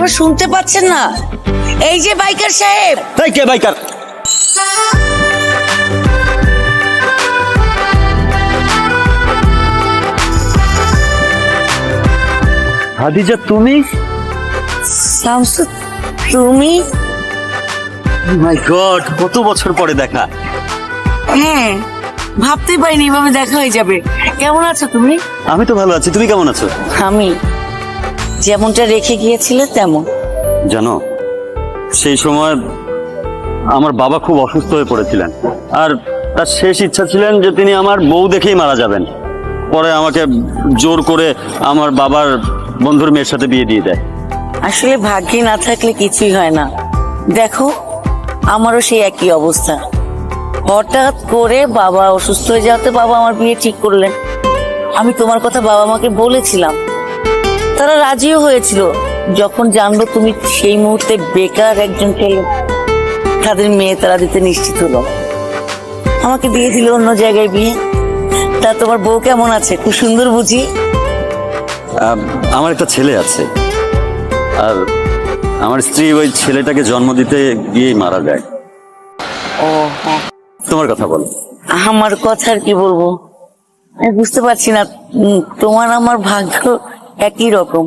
আবার শুনতে পাচ্ছেন না? এই যে বাইকার সাহেব। এই কে বাইকার? হাদিজা তুমি? শামসু তুমি? মাই গড কত বছর পরে দেখা? হ্যাঁ ভাবতেই পারিনি এভাবে দেখা হয়ে যাবে। কেমন আছো তুমি? আমি তো ভালো আছি তুমি কেমন আছো? আমি যেমনটা রেখে গিয়েছিলে তেমন। জানো সেই সময় আমার বাবা খুব অসুস্থ হয়ে পড়েছিলেন। আর তার শেষ ইচ্ছা ছিলেন যে তিনি আমার বউ দেখেই মারা যাবেন। পরে আমাকে জোর করে আমার বাবার বন্ধুর মেয়ের সাথে বিয়ে দিয়ে দেয়। আসলে ভাগ্যে না থাকলে কিছুই হয় না। দেখো আমারও সেই একই অবস্থা। হঠাৎ করে বাবা অসুস্থ হয়ে যাওয়াতে বাবা আমার বিয়ে ঠিক করলেন। আমি তোমার কথা বাবা মাকে বলেছিলাম। তারা রাজিও হয়েছিল। যখন জানলো তুমি সেই মুহূর্তে বেকার একজন ছেলে তাদের মেয়ে তারা দিতে নিশ্চিত হলো। আমাকে দিয়ে দিল অন্য জায়গায় বিয়ে। তা তোমার বউ কেমন আছে? খুব সুন্দর বুঝি? আমার একটা ছেলে আছে। আর আমার স্ত্রী ওই ছেলেটাকে জন্ম দিতে গিয়েই মারা যায়। ও হ্যাঁ। তোমার কথা বলো। আমার কথা আর কি বলব? আমি বুঝতে পারছি না। তোমার আমার ভাগ্য একই রকম।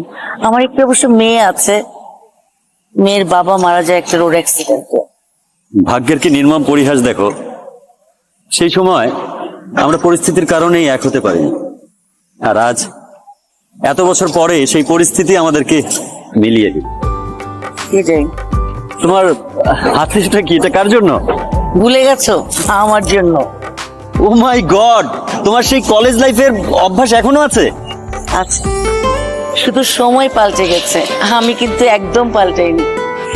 আমার একটু অবশ্য মেয়ে আছে। মেয়ের বাবা মারা যায় একটা রোড অ্যাক্সিডেন্টে ভাগ্যের কি নির্মম পরিহাস দেখো? সেই সময় আমরা পরিস্থিতির কারণেই এক হতে পারিনি। আর আজ এত বছর পরে সেই পরিস্থিতি আমাদেরকে মিলিয়ে দিল। তোমার হাতিটা কি? এটা কার জন্য? ভুলে গেছো? আমার জন্য। ও মাই গড তোমার সেই কলেজ লাইফের অভ্যাস এখনও আছে? আচ্ছা শুধু সময় পাল্টে গেছে। আমি কিন্তু একদম পাল্টাইনি।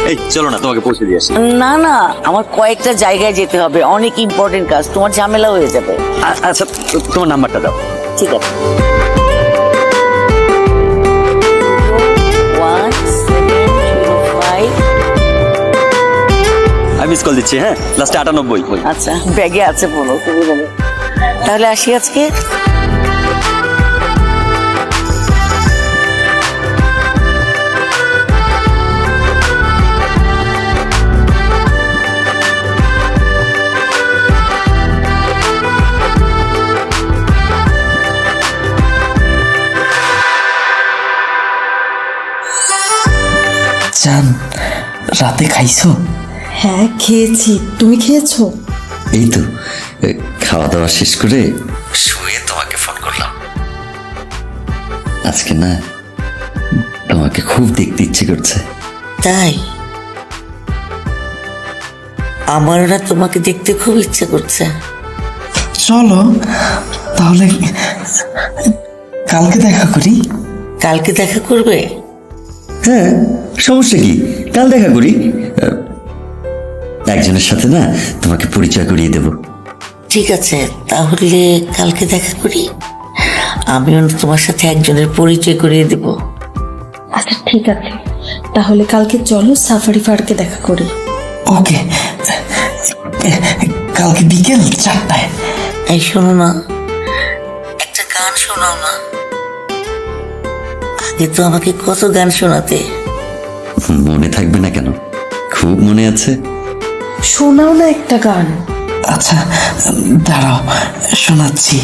এই চলো না তোমাকে পৌঁছে দিয়ে আসি। না না আমার কয়েকটা জায়গায় যেতে হবে। অনেক ইম্পর্টেন্ট কাজ। তোমার ঝামেলা হয়ে যাবে। আ- আচ্ছা তোমার নাম্বারটা দাও। ঠিক আছে। জিরো ফাইভ আমি মিস কল দিচ্ছি হ্যাঁ? লাস্টে আটানব্বই। আচ্ছা ব্যাগে আছে বলো সুবিধা নেই তাহলে আসি আজকে? জান রাতে খাইছো? হ্যাঁ খেয়েছি। তুমি খেয়েছো? এই তো খাওয়া দাওয়া শেষ করে শুয়ে তোমাকে ফোন করলাম। আজকে না তোমাকে খুব দেখতে ইচ্ছে করছে। তাই? আমারও না তোমাকে দেখতে খুব ইচ্ছে করছে। চলো তাহলে কালকে দেখা করি। কালকে দেখা করবে? হ্যাঁ। সমস্যা কি? কাল দেখা করি। একজনের সাথে না তোমাকে পরিচয় করিয়ে দেব। ঠিক আছে তাহলে কালকে দেখা করি। আমিও তোমার সাথে একজনের পরিচয় করিয়ে দেব। আচ্ছা ঠিক আছে। তাহলে কালকে চলো সাফারি পার্কে দেখা করি। ওকে। কালকে বিকেল চারটায়। এই শোনো না একটা গান শোনাও না আগে তো আমাকে কত গান শোনাতে। মনে থাকবে না কেন? খুব মনে আছে? শোনাও না একটা গান। আচ্ছা দাঁড়াও শোনাচ্ছি।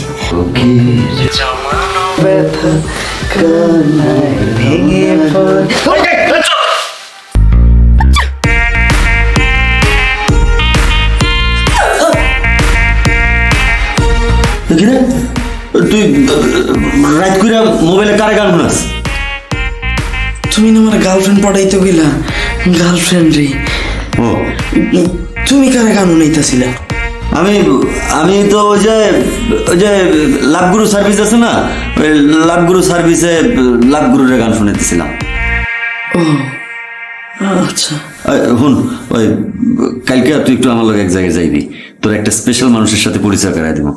তুই রাত করে মোবাইলে কারে গান শোনাস? তুমি না আমার গার্লফ্রেন্ড পড়াইতে গেলা? গার্লফ্রেন্ড রে। ও। তুমি কারে গান উনাইতাছিলা আমি আমি তো ওই যে ওই যে লাভগুরু সার্ভিস আছে না ওই লাভগুরু সার্ভিসে লাভগুরুরে গান শুনেতেছিলাম ও আচ্ছা। হুন ওই কালকে তুই একটু আমার লোক এক জায়গায় যাইবি। তোর একটা স্পেশাল মানুষের সাথে পরিচয় করাই দিব।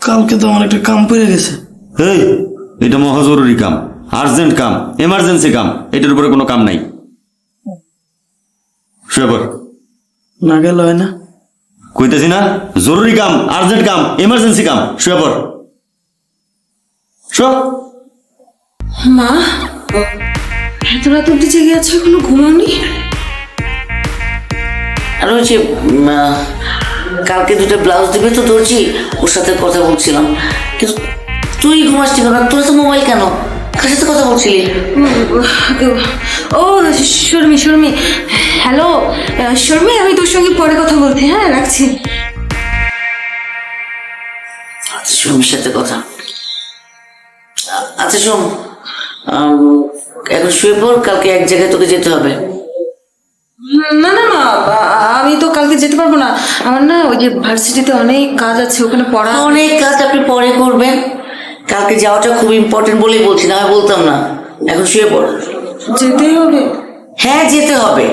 কালকে তো আমার একটা কাম পড়ে গেছে। এই এটা মহা জরুরি কাম। আর্জেন্ট কাম এমার্জেন্সি কাম এটার উপরে কোনো কাম নাই। শুয়ে পড়। না গেল হয় না। কইতেছি না জরুরি কাম আর্জেন্ট কাম এমার্জেন্সি কাম শুয়ে পড়। শো। মা এত রাত অব্দি জেগে আছো এখনও ঘুমাওনি আর ওই যে কালকে দুটো ব্লাউজ দিবে তো দর্জি ওর সাথে কথা বলছিলাম। কিন্তু তুই ঘুমাসনি না তোর তো মোবাইল কেন? কার সাথে কথা বলছিলি। ও শর্মি শর্মি। হ্যালো শর্মি আমি তোর সঙ্গে পরে কথা বলতে হ্যাঁ রাখছি। সোমের সাথে কথা। আচ্ছা আম, এখন শুয়ে পড় কালকে এক জায়গায় তোকে যেতে হবে। না না না আমি তো কালকে যেতে পারব না। আমার না ওই যে ভার্সিটিতে অনেক কাজ আছে ওখানে পড়া। অনেক কাজ আপনি পরে করবেন। কালকে যাওয়াটা খুব ইম্পর্টেন্ট বলেই বলছি না আমি বলতাম না। এখন শুয়ে পড়। যেতেই হবে। হ্যাঁ যেতে হবে।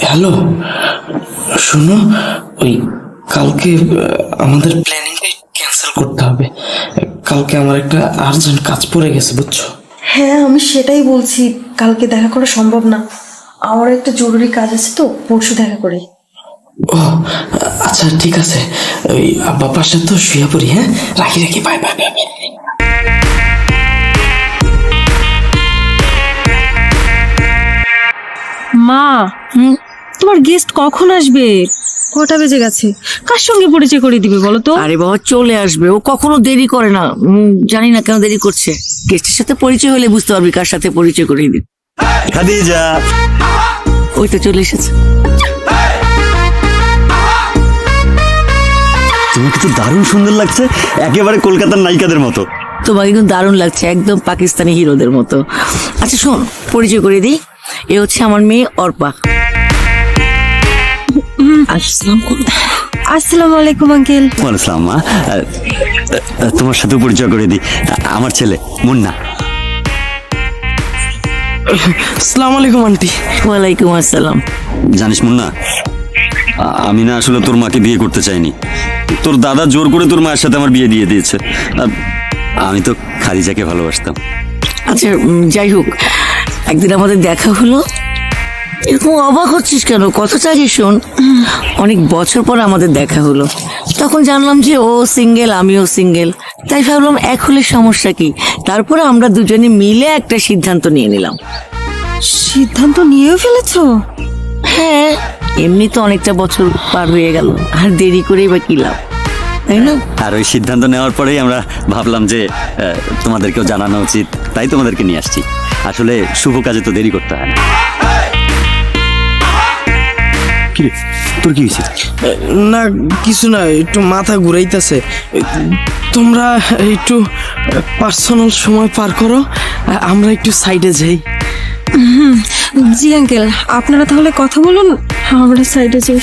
হ্যালো শোনো ওই কালকে আমাদের প্ল্যানিংটা ক্যান্সেল করতে হবে। কালকে আমার একটা আর্জেন্ট কাজ পড়ে গেছে বুঝছ? হ্যাঁ আমি সেটাই বলছি। কালকে দেখা করা সম্ভব না। আমার একটা জরুরি কাজ আছে তো পরশু দেখা করি। ও আচ্ছা ঠিক আছে। ওই আব্বা পাশে তো শুয়ে পড়ি হ্যাঁ? রাখি রাখি বাই বাই। মা তোমার গেস্ট কখন আসবে? কটা বেজে গেছে? কার সঙ্গে পরিচয় করে দিবে বলো তো? আরে বাবা চলে আসবে। ও কখনো দেরি করে না। উম, জানি না কেন দেরি করছে। গেস্টের সাথে পরিচয় হলে বুঝতে পারবি কার সাথে পরিচয় করিয়ে দিন খাদিজা। ওই তো চলে এসেছে। তোমাকে তো দারুণ সুন্দর লাগছে একেবারে কলকাতার নায়িকাদের মতো। তোমাকে কিন্তু দারুণ লাগছে একদম পাকিস্তানি হিরোদের মতো। আচ্ছা শোন পরিচয় করে দিই। এ হচ্ছে আমার মেয়ে অর্পা। আসসালাম। আসসালামু আলাইকুম আঙ্কেল। ওয়ালাইকুম মা। তোমার সাথে পরিচয় করে দিই। আমার ছেলে মুন্না। আসসালামু আলাইকুম আন্টি। ওয়ালাইকুম আসসালাম। জানিস মুন্না আমি না আসলে তোর মাকে বিয়ে করতে চাইনি। তোর দাদা জোর করে তোর মায়ের সাথে আমার বিয়ে দিয়ে দিয়েছে। আমি তো খাদিজাকে ভালোবাসতাম। আচ্ছা যাই হোক একদিন আমাদের দেখা হলো। এরকম অবাক হচ্ছিস কেন? কথাটা আগে শোন। অনেক বছর পর আমাদের দেখা হলো। তখন জানলাম যে ও সিঙ্গেল আমিও সিঙ্গেল। তাই ভাবলাম এক হলে সমস্যা কি? তারপরে আমরা দুজনে মিলে একটা সিদ্ধান্ত নিয়ে নিলাম। সিদ্ধান্ত নিয়েও ফেলেছো? হ্যাঁ এমনি তো অনেকটা বছর পার হয়ে গেল। আর দেরি করেই বা কি লাভ? তাই না? আর ওই সিদ্ধান্ত নেওয়ার পরেই আমরা ভাবলাম যে আ, তোমাদেরকেও জানানো উচিত তাই তোমাদেরকে নিয়ে আসছি। আসলে শুভ কাজে তো দেরি করতে হয় না। কিরে তোর কি হয়েছে না কিছু না একটু মাথা ঘুরাইতেছে। তোমরা একটু পার্সোনাল সময় পার করো আমরা একটু সাইডে যাই। জি আঙ্কেল আপনারা তাহলে কথা বলুন আমরা সাইডে যাই।